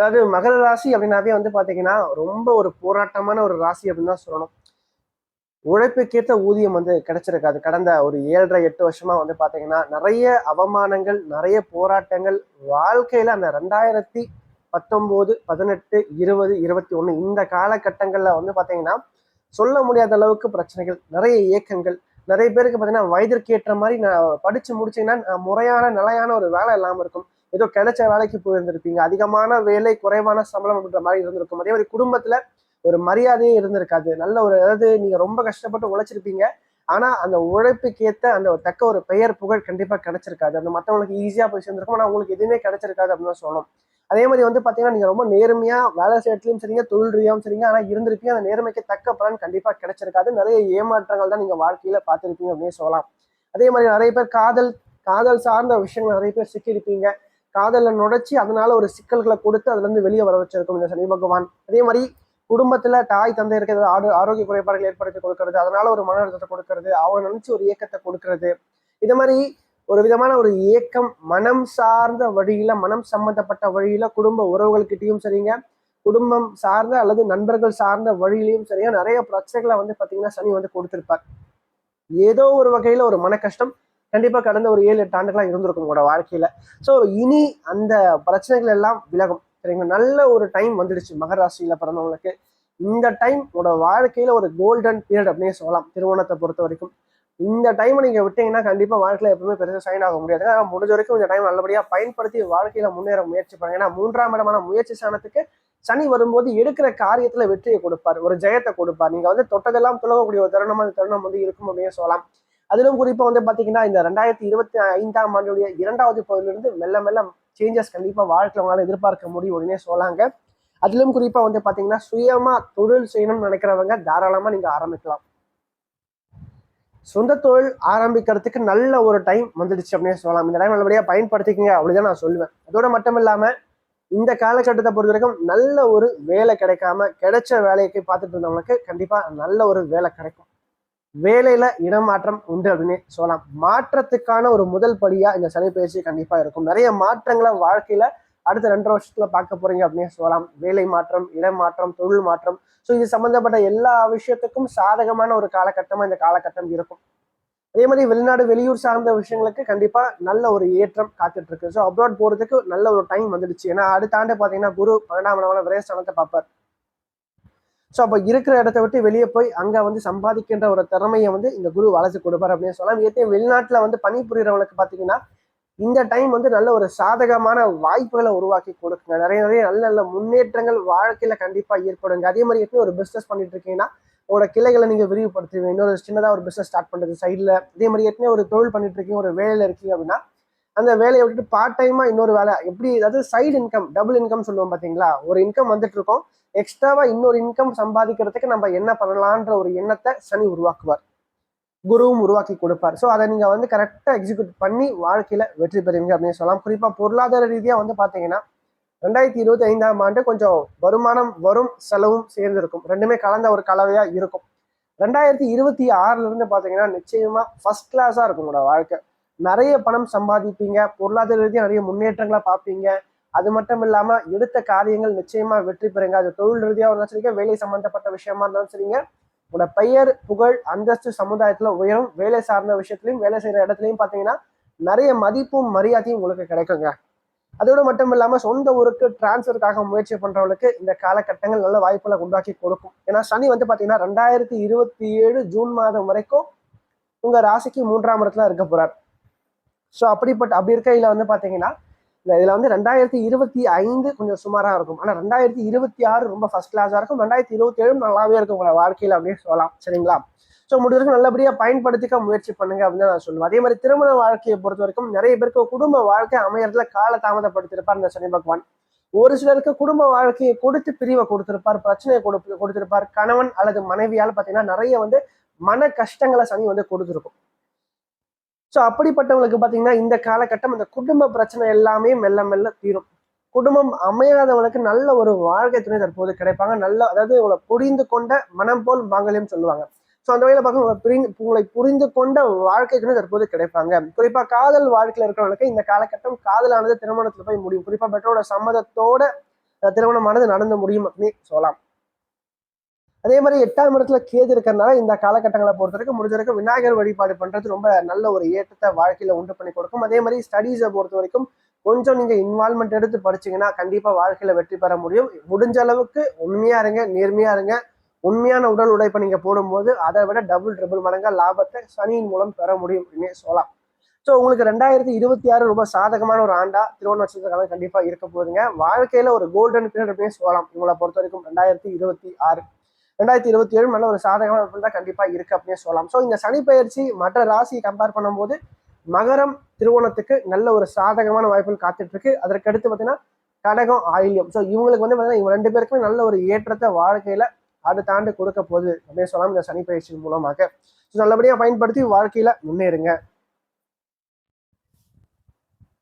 அதாவது மகர ராசி அப்படின்னாவே வந்து பார்த்தீங்கன்னா ரொம்ப ஒரு போராட்டமான ஒரு ராசி அப்படின்னு தான் சொல்லணும். உழைப்புக்கேற்ற ஊதியம் வந்து கிடைச்சிருக்காது. கடந்த ஒரு ஏழரை எட்டு வருஷமா வந்து பார்த்தீங்கன்னா நிறைய அவமானங்கள் நிறைய போராட்டங்கள் வாழ்க்கையில அந்த ரெண்டாயிரத்தி பத்தொம்போது பதினெட்டு இருபது இருபத்தி ஒன்று இந்த காலகட்டங்களில் வந்து பார்த்தீங்கன்னா சொல்ல முடியாத அளவுக்கு பிரச்சனைகள் நிறைய இயக்கங்கள் நிறைய பேருக்கு பார்த்தீங்கன்னா வயதிற்கு ஏற்ற மாதிரி நான் படித்து முடிச்சீங்கன்னா முறையான நிலையான ஒரு வேலை இல்லாமல் இருக்கும். ஏதோ கிடைச்ச வேலைக்கு போயிருந்திருப்பீங்க. அதிகமான வேலை குறைவான சம்பளம் அப்படின்ற மாதிரி இருந்திருக்கும். அதே மாதிரி குடும்பத்துல ஒரு மரியாதையே இருந்திருக்காது. நல்ல ஒரு அதாவது நீங்க ரொம்ப கஷ்டப்பட்டு உழைச்சிருப்பீங்க. ஆனா அந்த உழைப்புக்கேத்த அந்த ஒரு தக்க ஒரு பெயர் புகழ் கண்டிப்பா கிடைச்சிருக்காது. அந்த மத்தவங்களுக்கு ஈஸியா போய் சேர்ந்திருக்கும். ஆனா உங்களுக்கு எதுவுமே கிடைச்சிருக்காது அப்படின்னு தான் சொல்லணும். அதே மாதிரி வந்து பாத்தீங்கன்னா நீங்க ரொம்ப நேர்மையா வேலை செய்யறதுலயும் சரிங்க தொழில் ரீதியாகவும் சரிங்க. ஆனா இருந்திருப்பீங்க. அந்த நேர்மைக்கு தக்க பலன் கண்டிப்பா கிடைச்சிருக்காது. நிறைய ஏமாற்றங்கள் தான் நீங்க வாழ்க்கையில பார்த்துருப்பீங்க அப்படின்னு சொல்லலாம். அதே மாதிரி நிறைய பேர் காதல் காதல் சார்ந்த விஷயங்கள் நிறைய பேர் சிக்கியிருப்பீங்க. காதலை நுழைச்சி அதனால ஒரு சிக்கல்களை கொடுத்து அதுல இருந்து வெளியே வர வச்சிருக்கும் இந்த சனி பகவான். அதே மாதிரி குடும்பத்துல தாய் தந்தை இருக்கிறது ஆடு ஆரோக்கிய குறைபாடுகள் ஏற்படுத்தி கொடுக்கறது அதனால ஒரு மன அழுத்தத்தை கொடுக்கறது அவங்க நினைச்சு ஒரு இயக்கத்தை கொடுக்கறது. இது மாதிரி ஒரு விதமான ஒரு இயக்கம் மனம் சார்ந்த வழியில மனம் சம்பந்தப்பட்ட வழியில குடும்ப உறவுகள்கிட்டயும் சரிங்க. குடும்பம் சார்ந்த அல்லது நண்பர்கள் சார்ந்த வழியிலையும் சரியா நிறைய பிரச்சனைகளை வந்து பாத்தீங்கன்னா சனி வந்து கொடுத்திருப்பார். ஏதோ ஒரு வகையில ஒரு மன கஷ்டம் கண்டிப்பாக கடந்த ஒரு ஏழு எட்டு ஆண்டுகளாக இருந்திருக்கும் உங்களோட வாழ்க்கையில். ஸோ இனி அந்த பிரச்சனைகள் எல்லாம் விலகும். சரிங்களா? நல்ல ஒரு டைம் வந்துடுச்சு. மகராசியில் பிறந்தவங்களுக்கு. இந்த டைம் உங்களோட வாழ்க்கையில் ஒரு கோல்டன் பீரியட் அப்படின்னே சொல்லலாம். திருவோணத்தை பொறுத்த வரைக்கும். இந்த டைம் நீங்கள் விட்டீங்கன்னா கண்டிப்பாக வாழ்க்கையில் எப்பவுமே பெருசாக சைன் ஆக முடியாது. ஆனால் முடிஞ்ச வரைக்கும் இந்த டைம் நல்லபடியாக பயன்படுத்தி வாழ்க்கையில் முன்னேற முயற்சி பண்ணுங்க. ஏன்னா மூன்றாம் இடமான முயற்சி சாணத்துக்கு சனி வரும்போது எடுக்கிற காரியத்தில் வெற்றியை கொடுப்பார். ஒரு ஜெயத்தை கொடுப்பார். நீங்கள் வந்து தொட்டதெல்லாம் துலகக்கூடிய ஒரு தருணம் அந்த தருணம் வந்து இருக்கும் அப்படின்னு சொல்லலாம். அதிலும் குறிப்பாக வந்து பார்த்தீங்கன்னா இந்த ரெண்டாயிரத்தி இருபத்தி ஐந்தாம் ஆண்டுடைய இரண்டாவது பகுதியிலிருந்து மெல்ல மெல்ல சேஞ்சஸ் கண்டிப்பாக வாழ்க்கையில் உங்களால எதிர்பார்க்க முடியும் உடனே சொல்லாங்க. அதிலும் குறிப்பாக வந்து பார்த்தீங்கன்னா சுயமாக தொழில் செய்யணும்னு நினைக்கிறவங்க தாராளமாக நீங்கள் ஆரம்பிக்கலாம். சொந்த தொழில் ஆரம்பிக்கிறதுக்கு நல்ல ஒரு டைம் வந்துடுச்சு அப்படின்னு சொல்லலாம். இந்த டைம் நல்லபடியாக பயன்படுத்திக்கங்க அப்படிதான் நான் சொல்லுவேன். அதோட மட்டும் இல்லாமல் இந்த காலகட்டத்தை பொறுத்த வரைக்கும் நல்ல ஒரு வேலை கிடைக்காம கிடைச்ச வேலைக்கு பார்த்துட்டு இருந்தவங்களுக்கு கண்டிப்பாக நல்ல ஒரு வேலை கிடைக்கும். வேலையில இடமாற்றம் உண்டு அப்படின்னு சொல்லலாம். மாற்றத்துக்கான ஒரு முதல் படியா இந்த சனி பயிற்சி கண்டிப்பா இருக்கும். நிறைய மாற்றங்களை வாழ்க்கையில அடுத்த ரெண்டு வருஷத்துல பார்க்க போறீங்க அப்படின்னு சொல்லலாம். வேலை மாற்றம் இடமாற்றம் தொழில் மாற்றம். ஸோ இது சம்பந்தப்பட்ட எல்லா விஷயத்துக்கும் சாதகமான ஒரு காலகட்டமா இந்த காலகட்டம் இருக்கும். அதே மாதிரி வெளிநாடு வெளியூர் சார்ந்த விஷயங்களுக்கு கண்டிப்பா நல்ல ஒரு ஏற்றம் காத்துட்டு இருக்கு. ஸோ அப்ராட் போறதுக்கு நல்ல ஒரு டைம் வந்துடுச்சு. ஏன்னா அடுத்த ஆண்டு பாத்தீங்கன்னா குரு பன்னெண்டாம் இடமான விரயஸ்தானத்தை பார்ப்பார். ஸோ அப்போ இருக்கிற இடத்த விட்டு வெளியே போய் அங்கே வந்து சம்பாதிக்கின்ற ஒரு திறமையை வந்து இந்த குரு வளர்ச்சி கொடுப்பார் அப்படின்னு சொல்லலாம். ஏற்கனவே வெளிநாட்டில் வந்து பணிபுரியறவங்களுக்கு பார்த்தீங்கன்னா இந்த டைம் வந்து நல்ல ஒரு சாதகமான வாய்ப்புகளை உருவாக்கி கொடுக்குங்க. நிறைய நிறைய நல்ல நல்ல முன்னேற்றங்கள் வாழ்க்கையில் கண்டிப்பாக ஏற்படுங்க. அதே மாதிரி எப்படி ஒரு பிஸ்னஸ் பண்ணிட்டு இருக்கீங்கன்னா உங்களோட கிளைகளை நீங்கள் விரிவுபடுத்துவீங்க. இன்னொரு சின்னதாக ஒரு பிஸ்னஸ் ஸ்டார்ட் பண்ணுறது சைடில் அதே மாதிரி ஏற்கனவே ஒரு தொழில் பண்ணிட்டு இருக்கீங்க ஒரு வேலையில் இருக்கீங்க அப்படின்னா அந்த வேலையை விட்டுட்டு பார்ட் டைமா இன்னொரு வேலை. எப்படி அதாவது சைடு இன்கம் டபுள் இன்கம் சொல்லுவோம் பாத்தீங்களா ஒரு இன்கம் வந்துட்டு இருக்கோம். எக்ஸ்ட்ராவா இன்னொரு இன்கம் சம்பாதிக்கிறதுக்கு நம்ம என்ன பண்ணலான்ற ஒரு எண்ணத்தை சனி உருவாக்குவார். குருவும் உருவாக்கி கொடுப்பார். ஸோ அதை நீங்க வந்து கரெக்டாக எக்ஸிக்யூட் பண்ணி வாழ்க்கையில வெற்றி பெறுவீங்க அப்படின்னு சொல்லலாம். குறிப்பா பொருளாதார ரீதியா வந்து பாத்தீங்கன்னா ரெண்டாயிரத்தி இருபத்தி ஐந்தாம் ஆண்டு கொஞ்சம் வருமானம் வரும் செலவும் சேர்ந்திருக்கும். ரெண்டுமே கலந்த ஒரு கலவையா இருக்கும். ரெண்டாயிரத்தி இருபத்தி ஆறுல இருந்து பாத்தீங்கன்னா நிச்சயமா ஃபர்ஸ்ட் கிளாஸா இருக்கும் உங்களோட வாழ்க்கை. நிறைய பணம் சம்பாதிப்பீங்க. பொருளாதார ரீதியாக நிறைய முன்னேற்றங்களை பார்ப்பீங்க. அது மட்டும் இல்லாமல் எடுத்த காரியங்கள் நிச்சயமா வெற்றி பெறுங்க. அது தொழில் ரீதியாக இருந்தாலும் சரிங்க வேலை சம்பந்தப்பட்ட விஷயமா இருந்தாலும் சரிங்க. உங்களோட பெயர் புகழ் அந்தஸ்து சமுதாயத்தில் உயரும். வேலை சார்ந்த விஷயத்துலையும் வேலை செய்கிற இடத்துலையும் பார்த்தீங்கன்னா நிறைய மதிப்பும் மரியாதையும் உங்களுக்கு கிடைக்குங்க. அதோடு மட்டும் இல்லாமல் சொந்த ஊருக்கு டிரான்ஸ்ஃபருக்காக முயற்சி பண்ணுறவங்களுக்கு இந்த காலகட்டங்கள் நல்ல வாய்ப்புகளை உண்டாக்கி கொடுக்கும். ஏன்னா சனி வந்து பார்த்தீங்கன்னா ரெண்டாயிரத்தி இருபத்தி ஏழு ஜூன் மாதம் வரைக்கும் உங்கள் ராசிக்கு மூன்றாம் இடத்துல இருக்க போகிறார் ஸோ அப்படிப்பட்ட அப்படி இருக்கையில் வந்து பார்த்தீங்கன்னா இதில் வந்து ரெண்டாயிரத்தி இருபத்தி ஐந்து கொஞ்சம் சுமாராக இருக்கும். ஆனால் ரெண்டாயிரத்தி இருபத்தி ஆறு ரொம்ப ஃபர்ஸ்ட் கிளாஸாக இருக்கும். ரெண்டாயிரத்தி இருபத்தி நல்லாவே இருக்கும் உங்களை வாழ்க்கையில் அப்படின்னு சொல்லலாம். சரிங்களா? ஸோ முடிஞ்ச நல்லபடியாக பயன்படுத்திக்க முயற்சி பண்ணுங்க அப்படின்னு தான் நான் சொல்லுவேன். அதே மாதிரி திருமண வாழ்க்கையை பொறுத்த வரைக்கும் நிறைய பேருக்கு குடும்ப வாழ்க்கை அமையறதுல கால தாமதப்படுத்திருப்பார் இந்த சனி பகவான். ஒரு சிலருக்கு குடும்ப வாழ்க்கையை கொடுத்து பிரிவை கொடுத்திருப்பார் பிரச்சனையை கொடுத்து கொடுத்திருப்பார். கணவன் அல்லது மனைவியால் பார்த்தீங்கன்னா நிறைய வந்து மன கஷ்டங்களை சனி வந்து கொடுத்துருக்கும். ஸோ அப்படிப்பட்டவங்களுக்கு பார்த்தீங்கன்னா இந்த காலகட்டம் இந்த குடும்ப பிரச்சனை எல்லாமே மெல்ல மெல்ல தீரும். குடும்பம் அமையாதவனுக்கு நல்ல ஒரு வாழ்க்கை துணை தற்போது கிடைப்பாங்க. நல்ல அதாவது உங்களை புரிந்து கொண்ட மனம் போல் மாங்கல்யம் சொல்லுவாங்க. ஸோ அந்த வகையில் பார்க்க உங்களை புரிந்து உங்களை புரிந்து கொண்ட வாழ்க்கை துணை தற்போது கிடைப்பாங்க. குறிப்பாக காதல் வாழ்க்கையில் இருக்கிறவங்களுக்கு இந்த காலகட்டம் காதலானது திருமணத்தில் போய் முடியும். குறிப்பாக பெற்றோட சம்மதத்தோட திருமணமானது நடந்து முடியும் அப்படின்னு சொல்லலாம். அதே மாதிரி எட்டாம் இடத்துல கேது இருக்கிறதுனால இந்த காலகட்டங்களை பொறுத்த வரைக்கும் முடிஞ்ச வரைக்கும் விநாயகர் வழிபாடு பண்றது ரொம்ப நல்ல ஒரு ஏற்றத்தை வாழ்க்கையில உண்டு பண்ணி கொடுக்கும். அதே மாதிரி ஸ்டடீஸை பொறுத்த வரைக்கும் கொஞ்சம் நீங்க இன்வால்மெண்ட் எடுத்து படிச்சீங்கன்னா கண்டிப்பா வாழ்க்கையில வெற்றி பெற முடியும். முடிஞ்ச அளவுக்கு உண்மையா இருங்க நேர்மையா இருங்க. உண்மையான உடல் உழைப்பை நீங்க போடும்போது அதை விட டபுள் ட்ரிபிள் மடங்காக லாபத்தை சனியின் மூலம் பெற முடியும் அப்படின்னு சொல்லலாம். ஸோ உங்களுக்கு ரெண்டாயிரத்தி இருபத்தி ஆறு ரொம்ப சாதகமான ஒரு ஆண்டா திருவண்ண நட்சத்திரக்காலம் கண்டிப்பா இருக்க போதுங்க வாழ்க்கையில ஒரு கோல்டன் பீரியட் அப்படின்னு சொல்லலாம். உங்களை பொறுத்த வரைக்கும் ரெண்டாயிரத்தி இருபத்தி ஆறு. ரெண்டாயிரத்தி இருபத்தி ஏழு நல்ல ஒரு சாதகமான வாய்ப்பு தான் கண்டிப்பா இருக்கு அப்படின்னு சொல்லலாம். ஸோ இந்த சனி பயிற்சி மற்ற ராசியை கம்பேர் பண்ணும்போது மகரம் திருவோணத்துக்கு நல்ல ஒரு சாதகமான வாய்ப்புகள் காத்துட்டு இருக்கு. அதற்கு அடுத்து பார்த்தீங்கன்னா கடகம் ஆயில்யம். ஸோ இவங்களுக்கு வந்து பார்த்தீங்கன்னா இவங்க ரெண்டு பேருக்குமே நல்ல ஒரு ஏற்றத்தை வாழ்க்கையில அடுத்த ஆண்டு கொடுக்க போகுது அப்படின்னு சொல்லலாம். இந்த சனி பயிற்சியின் மூலமாக. ஸோ நல்லபடியாக பயன்படுத்தி வாழ்க்கையில முன்னேறுங்க.